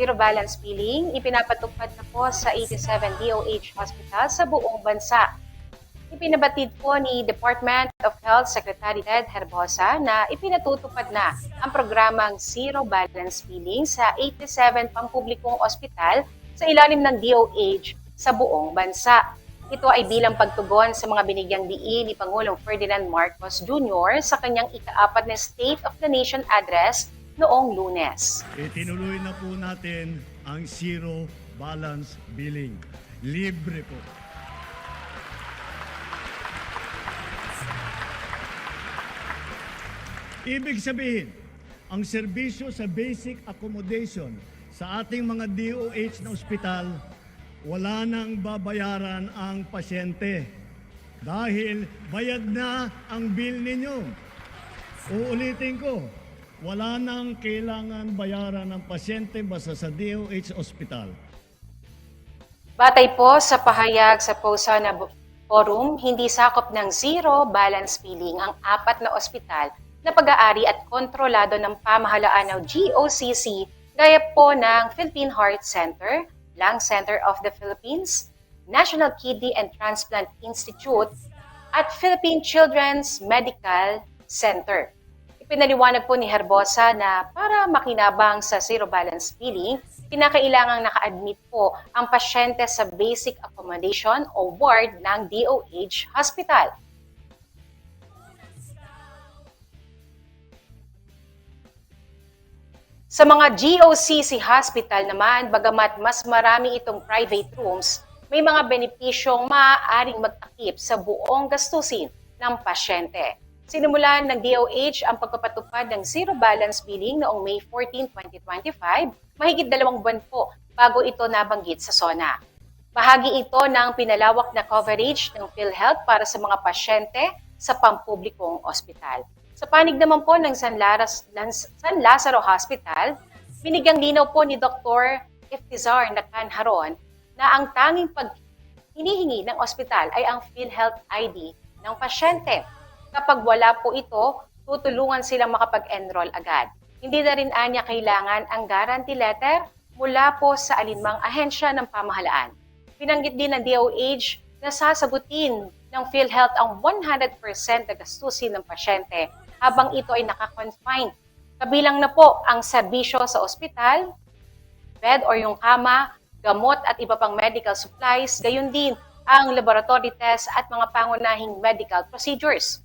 zero balance billing ipinapatupad na po sa 87 DOH hospital sa buong bansa. Ipinabatid po ni Department of Health Secretary Ted Herbosa na ipinatutupad na ang programang Zero Balance Billing sa 87 pampublikong ospital sa ilalim ng DOH sa buong bansa. Ito ay bilang pagtugon sa mga binigyang diin ni Pangulong Ferdinand Marcos Jr. sa kanyang ikaapat na State of the Nation address noong lunes. Itinuloy na po natin ang zero balance billing. Libre po. Ibig sabihin, ang serbisyo sa basic accommodation sa ating mga DOH na ospital, wala nang babayaran ang pasyente dahil bayad na ang bill ninyo. Uulitin ko, wala nang kailangan bayaran ng pasyente basta sa DOH Hospital. Batay po sa pahayag sa POSA na bu- forum, hindi sakop ng zero balance billing ang apat na ospital na pag-aari at kontrolado ng pamahalaan ng GOCC gaya po ng Philippine Heart Center, Lung Center of the Philippines, National Kidney and Transplant Institute, at Philippine Children's Medical Center. Ipinaliwanag po ni Herbosa na para makinabang sa zero balance billing, kinakailangang naka-admit po ang pasyente sa basic accommodation o ward ng DOH hospital. Sa mga GOCC hospital naman, bagamat mas marami itong private rooms, may mga benepisyong maaaring magtakip sa buong gastusin ng pasyente. Sinimulan ng DOH ang pagpapatupad ng zero balance billing noong May 14, 2025, mahigit dalawang buwan po bago ito nabanggit sa SONA. Bahagi ito ng pinalawak na coverage ng PhilHealth para sa mga pasyente sa pampublikong ospital. Sa panig naman po ng San, Laras, San Lazaro Hospital, binigyang linaw po ni Dr. Iftizar Nakan Haron na ang tanging pag hinihingi ng ospital ay ang PhilHealth ID ng pasyente. Kapag wala po ito, tutulungan silang makapag-enroll agad. Hindi na rin anya kailangan ang guarantee letter mula po sa alinmang ahensya ng pamahalaan. Pinanggit din ng DOH na sasagutin ng PhilHealth ang 100% na gastusin ng pasyente habang ito ay nakakonfine. Kabilang na po ang serbisyo sa ospital, bed or yung kama, gamot at iba pang medical supplies, gayon din ang laboratory test at mga pangunahing medical procedures.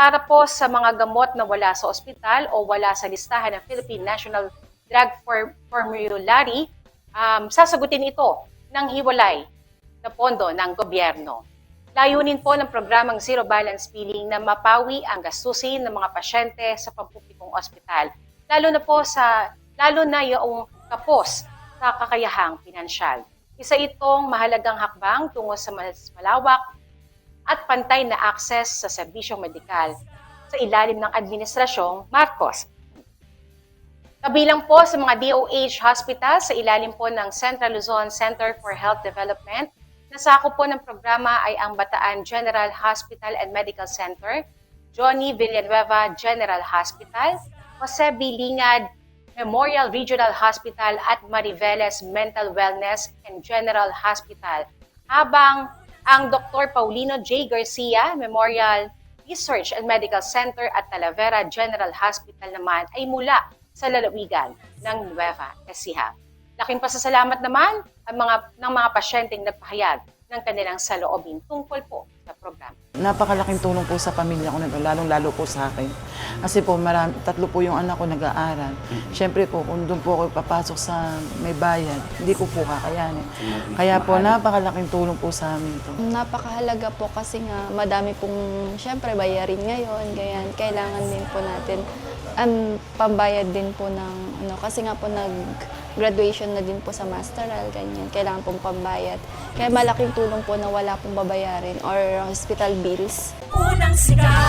Para po sa mga gamot na wala sa ospital o wala sa listahan ng Philippine National Drug For- Formulary, um, sasagutin ito ng hiwalay na pondo ng gobyerno. Layunin po ng programang Zero Balance Billing na mapawi ang gastusin ng mga pasyente sa pampublikong ospital, lalo na po sa lalo na yung kapos sa kakayahang pinansyal. Isa itong mahalagang hakbang tungo sa mas malawak at pantay na akses sa serbisyong medikal sa ilalim ng Administrasyong Marcos. Kabilang po sa mga DOH hospital sa ilalim po ng Central Luzon Center for Health Development, nasako po ng programa ay ang Bataan General Hospital and Medical Center, Johnny Villanueva General Hospital, Jose B. Lingad Memorial Regional Hospital at Mariveles Mental Wellness and General Hospital. Habang ang Dr. Paulino J. Garcia Memorial Research and Medical Center at Talavera General Hospital naman ay mula sa lalawigan ng Nueva Ecija. Laking pasasalamat naman ang mga, ng mga pasyenteng nagpahayag ng kanilang saloobin tungkol po programa. Napakalaking tulong po sa pamilya ko nito, lalong-lalo po sa akin. Kasi po, marami, tatlo po yung anak ko nag-aaral. Siyempre po, kung doon po ako papasok sa may bayad, hindi ko po kakayanin. Kaya po, napakalaking tulong po sa amin to. Napakahalaga po kasi nga madami pong syempre bayarin ngayon, ganyan. Kailangan din po natin um, pambayad din po ng ano kasi nga po nag graduation na din po sa masteral, ganyan. Kailangan pong pambayad. Kaya malaking tulong po na wala pong babayarin or hospital bills. Unang sigaw